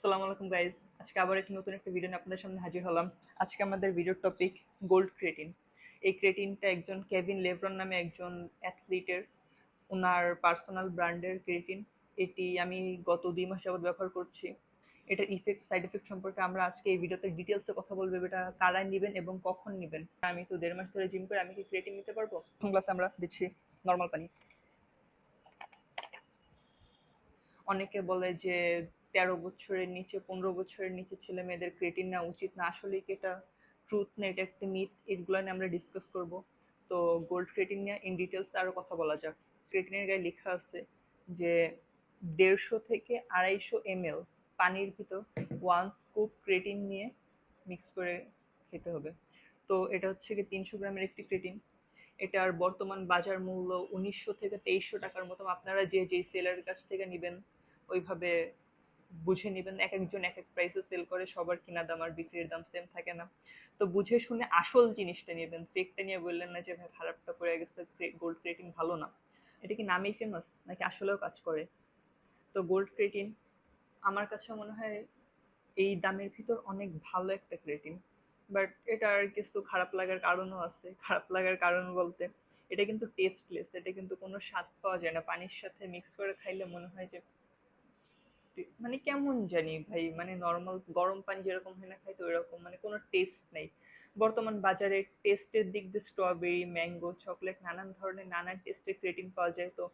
আসসালামু আলাইকুম গাইজ আজকে আবার একটি নতুন একটা ভিডিও নিয়ে আপনাদের সামনে হাজির হলাম। আজকে আমাদের ভিডিওর টপিক গোল্ড ক্রেটিন এই ক্রেটিনটা একজন কেভিন লেভরন নামে একজন অ্যাথলিটের ওনার পার্সোনাল ব্র্যান্ডের ক্রেটিন এটি আমি গত দুই মাস যাবত ব্যবহার করছি। এটার ইফেক্ট সাইড এফেক্ট সম্পর্কে আমরা আজকে এই ভিডিওতে ডিটেলসে কথা বলব, এটা কারা নেবেন এবং কখন নেবেন। আমি তো দেড় মাস ধরে জিম করে, আমি কি ক্রেটিন নিতে পারব? প্রথম ক্লাসে আমরা দিচ্ছি নর্মাল পানি অনেকে বলে যে তেরো বছরের নিচে, পনেরো বছরের নিচে ছেলে মেয়েদের ক্রেটিন নেওয়া উচিত না। আসলে কি এটা ট্রুথ না? এটা একটা মিথ এগুলো নিয়ে আমরা ডিসকাস করব। তো গোল্ড ক্রেটিন নিয়ে ইন ডিটেলস আরও কথা বলা যাক। ক্রেটিনের গায়ে লেখা আছে যে দেড়শো থেকে আড়াইশো এম পানির ভিতর ওয়ান স্কুপ ক্রেটিন নিয়ে মিক্স করে খেতে হবে। তো এটা হচ্ছে কি তিনশো গ্রামের একটি ক্রেটিন এটার বর্তমান বাজার মূল্য উনিশশো থেকে তেইশশো টাকার মতো। আপনারা যে, যেই সেলারের কাছ থেকে নেবেন, ওইভাবে বুঝে নেবেন, এক একজন এক এক প্রাইসে সেল করে সবার কিনা দাম আর বিক্রির দাম সেম থাকে না। তো বুঝে শুনে আসল জিনিসটা নেবেন। ফেকটা নিয়ে বললেন না যে, ভাই, খারাপটা পড়ে গেছে গোল্ড ক্রেটিন ভালো না। এটা কি নামেই ফেমাস নাকি আসলেও কাজ করে? তো গোল্ড ক্রেটিন আমার কাছে মনে হয় এই দামের ভিতর অনেক ভালো একটা ক্রেটিন বাট এটার কিছু খারাপ লাগার কারণও আছে। খারাপ লাগার কারণ বলতে, এটা কিন্তু টেস্টলেস এটা কিন্তু কোনো স্বাদ পাওয়া যায় না। পানির সাথে মিক্স করে খাইলে মনে হয় যে মানে কেমন জানি ভাই মানে নর্মাল গরম পানি যেরকম হয় না খাই, তো এরকম মানে কোনো টেস্ট নেই। বর্তমান বাজারে টেস্টের দিক দিয়ে স্ট্রবেরি ম্যাঙ্গো চকলেট নানান ধরনের নানান টেস্টের ক্রেটিন পাওয়া যায়। তো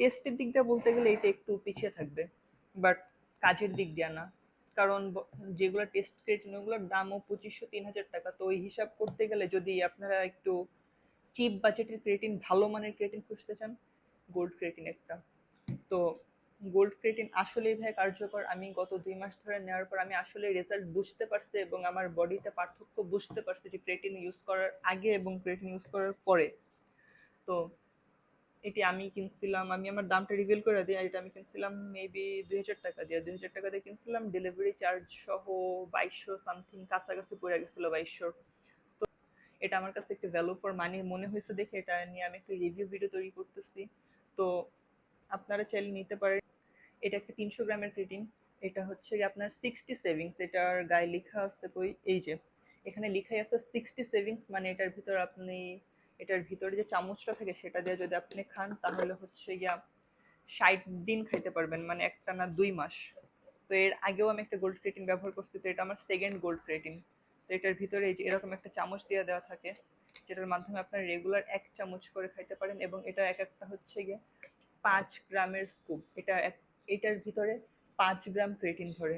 টেস্টের দিক দিয়ে বলতে গেলে এটা একটু পিছিয়ে থাকবে বাট কাজের দিক দিয়ে না। কারণ যেগুলো টেস্ট ক্রেটিন ওগুলোর দামও পঁচিশশো, তিন হাজার টাকা। তো ওই হিসাব করতে গেলে যদি আপনারা একটু চিপ বাজেটের ক্রেটিন ভালো মানের ক্রেটিন খুঁজতে চান গোল্ড ক্রেটিন একটা। তো গোল্ড ক্রেটিন আসলেই ভাই কার্যকর। আমি গত দুই মাস ধরে নেওয়ার পর আমি আসলে রেজাল্ট বুঝতে পারছি এবং আমার বডিতে পার্থক্য বুঝতে পারছি যে ক্রেটিন ইউজ করার আগে এবং ক্রেটিন ইউজ করার পরে। তো এটি আমি কিনছিলাম, আমি আমার দামটা রিভিল করে দিই এটা আমি কিনছিলাম মেবি দুই হাজার টাকা দিয়ে। দুই হাজার টাকা দিয়ে কিনছিলাম ডেলিভারি চার্জ সহ বাইশশো সামথিং কাছাকাছি পড়ে গেছিল বাইশশোর তো এটা আমার কাছে একটু ভ্যালু ফর মানি মনে হয়েছে দেখে, এটা নিয়ে আমি একটা রিভিউ ভিডিও তৈরি করতেছি। তো আপনারা চাইলে নিতে পারেন। এটা একটা তিনশো গ্রামের ক্রিটিন এটা হচ্ছে আপনার সিক্সটি সেভিংস এটার গায়ে লেখা আছে কই এই যে, এখানে লেখাই আছে সিক্সটি সেভিংস মানে এটার ভিতর আপনি, এটার ভিতরে যে চামচটা থাকে সেটা দিয়ে যদি আপনি খান, তাহলে হচ্ছে গিয়া ষাট দিন খাইতে পারবেন মানে একটা না দুই মাস। তো এর আগেও আমি একটা গোল্ড ক্রেটিন ব্যবহার করছি, তো এটা আমার সেকেন্ড গোল্ড ক্রেটিন তো এটার ভিতরে এই যে এরকম একটা চামচ দিয়ে দেওয়া থাকে, যেটার মাধ্যমে আপনার রেগুলার এক চামচ করে খাইতে পারেন, এবং এটা এক একটা হচ্ছে গিয়ে পাঁচ গ্রামের স্কুপ এটা এক এটার ভিতরে পাঁচ গ্রাম ক্রেটিন ধরে।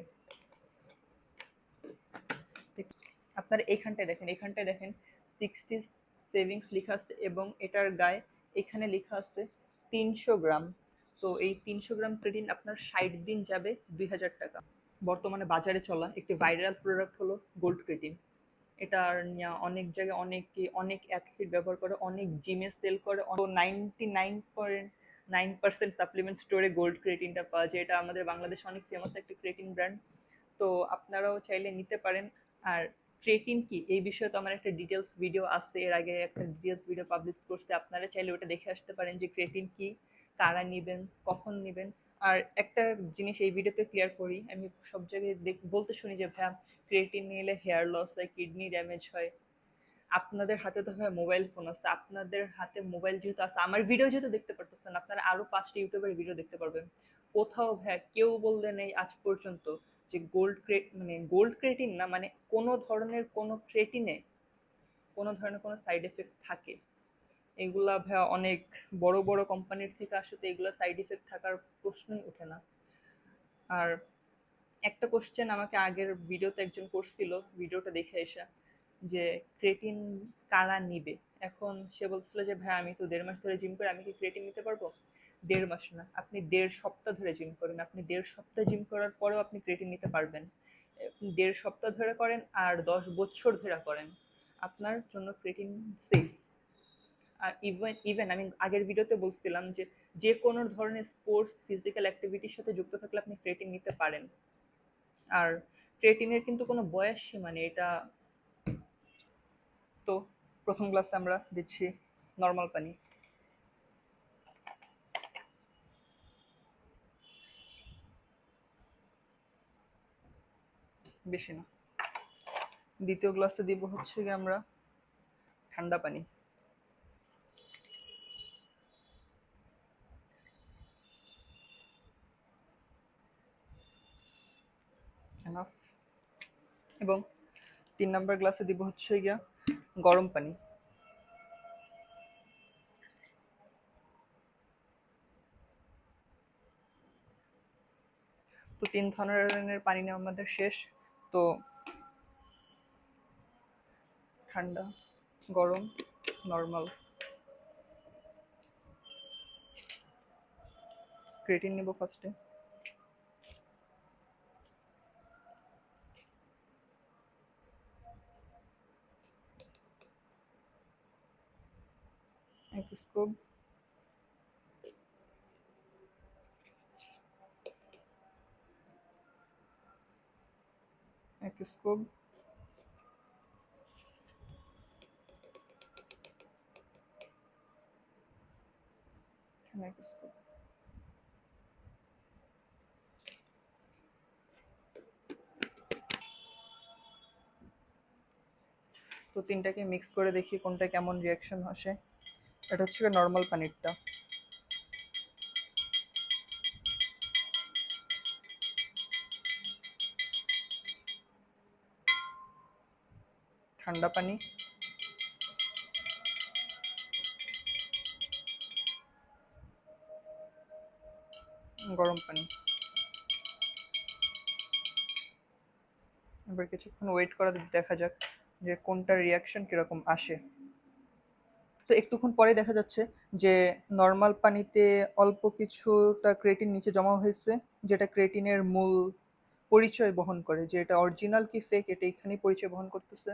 আপনার এইখানটায় দেখেন, এখানটায় দেখেন সিক্সটি সেভিংস লেখা আছে এবং এটার গায়ে এখানে লেখা আছে তিনশো গ্রাম। তো এই তিনশো গ্রাম ক্রেটিন আপনার ষাট দিন যাবে দুই হাজার টাকা। বর্তমানে বাজারে চলা একটি ভাইরাল প্রোডাক্ট হলো গোল্ড ক্রেটিন এটার নিয়ে অনেক জায়গায় অনেকে অনেক অ্যাথলিট ব্যবহার করে, অনেক জিমে সেল করে ninety nine point nine percent supplement স্টোরে গোল্ড ক্রেটিনটা পাওয়া যায়। এটা আমাদের বাংলাদেশ অনেক ফেমাস একটা ক্রেটিন ব্র্যান্ড তো আপনারাও চাইলে নিতে পারেন। আর ক্রেটিন কি? এই বিষয়ে তো আমার একটা ডিটেলস ভিডিও আছে। এর আগে একটা ডিটেলস ভিডিও পাবলিশ করছে। আপনারা চাইলে ওটা দেখে আসতে পারেন যে ক্রেটিন কি, কারা নেবেন, কখন নেবেন। আর একটা জিনিস এই ভিডিওতে ক্লিয়ার করি। আমি সব জায়গায় বলতে শুনি যে, ভাইয়া ক্রেটিন নিলে হেয়ার লস হয় কিডনি ড্যামেজ হয়। আপনাদের হাতে তো ভাই মোবাইল ফোন আছে, আপনাদের হাতে মোবাইল যেহেতু আছে, আমার ভিডিও যেহেতু দেখতে পারতেছেন, আপনারা আরও পাঁচটি ইউটিউবের ভিডিও দেখতে পারবেন। কোথাও ভাই কেউ বললে নেই আজ পর্যন্ত যে গোল্ড ক্রেট মানে গোল্ড ক্রেটিন না মানে কোনো ধরনের কোনো ক্রেটিনে কোনো ধরনের কোনো সাইড এফেক্ট থাকে। এগুলা ভাইয়া অনেক বড় বড় কোম্পানির থেকে আসে তো এগুলো সাইড এফেক্ট থাকার প্রশ্নই ওঠে না। আর একটা কোশ্চেন আমাকে আগের ভিডিওতে একজন করছিল ভিডিওটা দেখে এসে। যে ক্রেটিন কারা নিবে? এখন সে বলছিল যে, ভাই, আমি তো দেড় মাস ধরে জিম করি, আমি কি ক্রেটিন নিতে পারব? দেড় মাস না, আপনি দেড় সপ্তাহ ধরে জিম করেন। আপনি দেড় সপ্তাহ জিম করার পরেও আপনি ক্রেটিন নিতে পারবেন। দেড় সপ্তাহ ধরে করেন আর দশ বছর ধরে করেন। আপনার জন্য ক্রেটিন সেফ আর ইভেন ইভেন আমি আগের ভিডিওতে বলছিলাম যে যে কোনো ধরনের স্পোর্টস ফিজিক্যাল অ্যাক্টিভিটির সাথে যুক্ত থাকলে আপনি ক্রেটিন নিতে পারেন। আর ক্রেটিনের কিন্তু কোনো বয়স সীমা নেই। এটা তো প্রথম গ্লাসে আমরা দিচ্ছি নর্মাল পানি। বেশি না। দ্বিতীয় গ্লাসে দিব হচ্ছে কি আমরা ঠান্ডা পানি। এবং তিন নাম্বার গ্লাসে দিব হচ্ছে গিয়া গরম পানি। তো তিন ধরনের পানি নেওয়া আমাদের শেষ। তো ঠান্ডা, গরম নর্মাল ক্রেটিন নিব ফার্স্টে স্কুপ এক স্কুপ এক স্কুপ তো তিনটাকে মিক্স করে দেখি কোনটা কেমন রিয়াকশন আসে। এটা হচ্ছে নর্মাল পানিরটা ঠান্ডা পানি। গরম পানি। এবার কিছুক্ষণ ওয়েট করা দেখা যাক যে কোনটার রিয়াকশন কীরকম আসে। তো একটুক্ষণ পরে দেখা যাচ্ছে যে নর্মাল পানিতে অল্প কিছুটা ক্রেটিন নিচে জমা হয়েছে, যেটা ক্রেটিনের মূল পরিচয় বহন করে, যে এটা অরিজিনাল কি ফেক এটা এখানেই পরিচয় বহন করতেছে।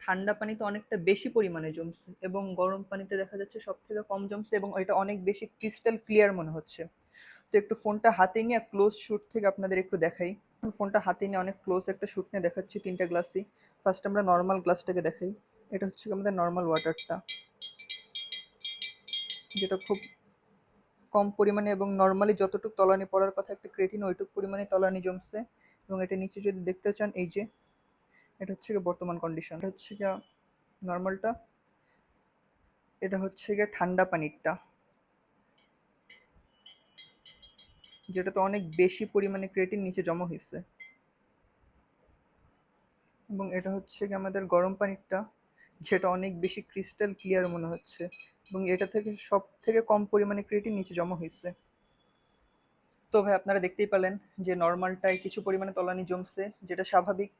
ঠান্ডা পানিতে অনেকটা বেশি পরিমাণে জমছে এবং গরম পানিতে দেখা যাচ্ছে সব থেকে কম জমছে এবং এটা অনেক বেশি ক্রিস্টাল ক্লিয়ার মনে হচ্ছে। তো একটু ফোনটা হাতে নিয়ে ক্লোজ শুট থেকে আপনাদের একটু দেখাই। ফোনটা হাতে নিয়ে অনেক ক্লোজ একটা শুট নিয়ে দেখাচ্ছি তিনটা গ্লাসই ফার্স্ট আমরা নর্মাল গ্লাসটাকে দেখাই। এটা হচ্ছে আমাদের নর্মাল ওয়াটারটা যেটা খুব কম পরিমাণে এবং নর্মালি যতটুকু তলানি পড়ার কথা, একটা ক্রেটিন ওইটুকু পরিমাণে তলানি জমছে। এবং এটা নিচে যদি দেখতে চান, এই যে, এটা হচ্ছে গিয়ে বর্তমান কন্ডিশন এটা হচ্ছে গিয়ে নর্মালটা এটা হচ্ছে গিয়ে ঠান্ডা পানিরটা। যেটাতে অনেক বেশি পরিমাণে ক্রেটিন নিচে জমা হয়েছে। এবং এটা হচ্ছে গিয়ে আমাদের গরম পানিরটা, যেটা অনেক বেশি ক্রিস্টাল ক্লিয়ার মনে হচ্ছে। এবং এটা থেকে সব থেকে কম পরিমাণে ক্রেটিন নিচে জমা হয়েছে। তো ভাই, আপনারা দেখতেই পেলেন যে নর্মালটায় কিছু পরিমাণে তলানি জমছে, যেটা স্বাভাবিক।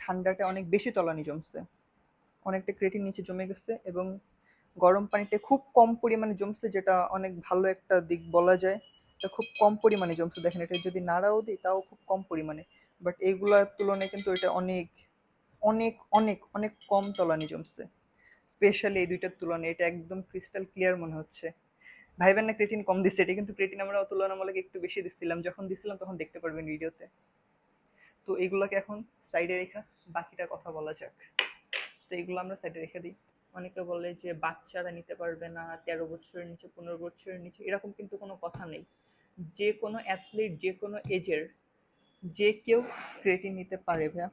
ঠান্ডাটা অনেক বেশি তলানি জমছে। অনেকটা ক্রেটিন নিচে জমে গেছে এবং গরম পানিতে খুব কম পরিমাণে জমছে, যেটা অনেক ভালো একটা দিক বলা যায়। এটা খুব কম পরিমাণে জমছে। দেখেন, এটা যদি নাড়াও দিই, তাও খুব কম পরিমাণে। বাট এইগুলোর তুলনায় কিন্তু এটা অনেক অনেক অনেক অনেক কম তলানি জমছে। স্পেশালি এই দুইটার তুলনায়, এটা একদম ক্রিস্টাল ক্লিয়ার মনে হচ্ছে। ভাইবেন না ক্রেটিন কম দিচ্ছে, এটা কিন্তু ক্রেটিন আমরা তুলনামূলক একটু বেশি দিচ্ছিলাম। যখন দিছিলাম তখন দেখতে পারবেন ভিডিওতে। তো এইগুলোকে এখন সাইডে রেখা বাকিটা কথা বলা যাক। তো এগুলো আমরা সাইডে রেখে দিই। অনেকে বলে যে বাচ্চারা নিতে পারবে না, তেরো বছরের নিচে, পনেরো বছরের নিচে, এরকম কিন্তু কোনো কথা নেই। যে কোনো অ্যাথলিট যে কোনো এজের যে কেউ ক্রেটিন নিতে পারে ভাইয়া